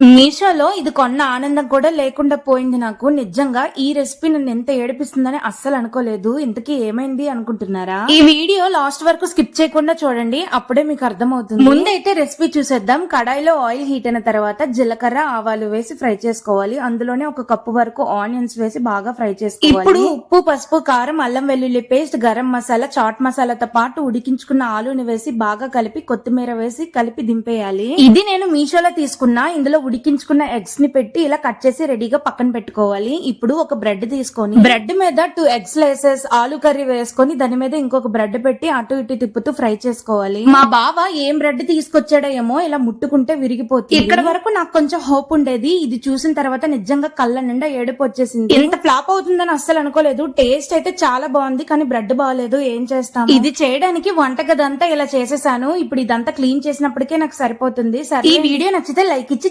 మీషోలో ఇది కొన్న ఆనందం కూడా లేకుండా పోయింది నాకు. నిజంగా ఈ రెసిపీ నన్ను ఎంత ఏడిపిస్తుందని అస్సలు అనుకోలేదు. ఇంతకీ ఏమైంది అనుకుంటున్నారా? ఈ వీడియో లాస్ట్ వరకు స్కిప్ చేయకుండా చూడండి అప్పుడే మీకు అర్థమవుతుంది. ముందైతే రెసిపీ చూసేద్దాం. కడాయిలో ఆయిల్ హీట్ అయిన తర్వాత జీలకర్ర ఆవాలు వేసి ఫ్రై చేసుకోవాలి. అందులోనే ఒక కప్పు వరకు ఆనియన్స్ వేసి బాగా ఫ్రై చేసుకోవాలి. ఇప్పుడు ఉప్పు పసుపు కారం అల్లం వెల్లుల్లి పేస్ట్ గరం మసాలా చాట్ మసాలాతో పాటు ఉడికించుకున్న ఆలుని వేసి బాగా కలిపి కొత్తిమీర వేసి కలిపి దింపేయాలి. ఇది నేను మీషోలో తీసుకున్నా. ఇందులో ఉడికించుకున్న ఎగ్స్ని పెట్టి ఇలా కట్ చేసి రెడీగా పక్కన పెట్టుకోవాలి. ఇప్పుడు ఒక బ్రెడ్ తీసుకొని బ్రెడ్ మీద టూ ఎగ్స్ లేసెస్ ఆలు కర్రీ వేసుకొని దాని మీద ఇంకొక బ్రెడ్ పెట్టి అటు ఇటు తిప్పుతూ ఫ్రై చేసుకోవాలి. మా బావ ఏం బ్రెడ్ తీసుకొచ్చాడో ఏమో ఇలా ముట్టుకుంటే విరిగిపోతుంది. ఇక్కడ వరకు నాకు కొంచెం హోప్ ఉండేది. ఇది చూసిన తర్వాత నిజంగా కళ్ళ నిండా ఏడుపు వచ్చేసింది. ఎంత ఫ్లాప్ అవుతుందని అస్సలు అనుకోలేదు. టేస్ట్ అయితే చాలా బాగుంది కానీ బ్రెడ్ బాగాలేదు. ఏం చేస్తాం ఇది చేయడానికి వంటగదంతా ఇలా చేసేసాను. ఇప్పుడు ఇదంతా క్లీన్ చేసినప్పటికే నాకు సరిపోతుంది. సరే ఈ వీడియో నచ్చితే లైక్ ఇచ్చి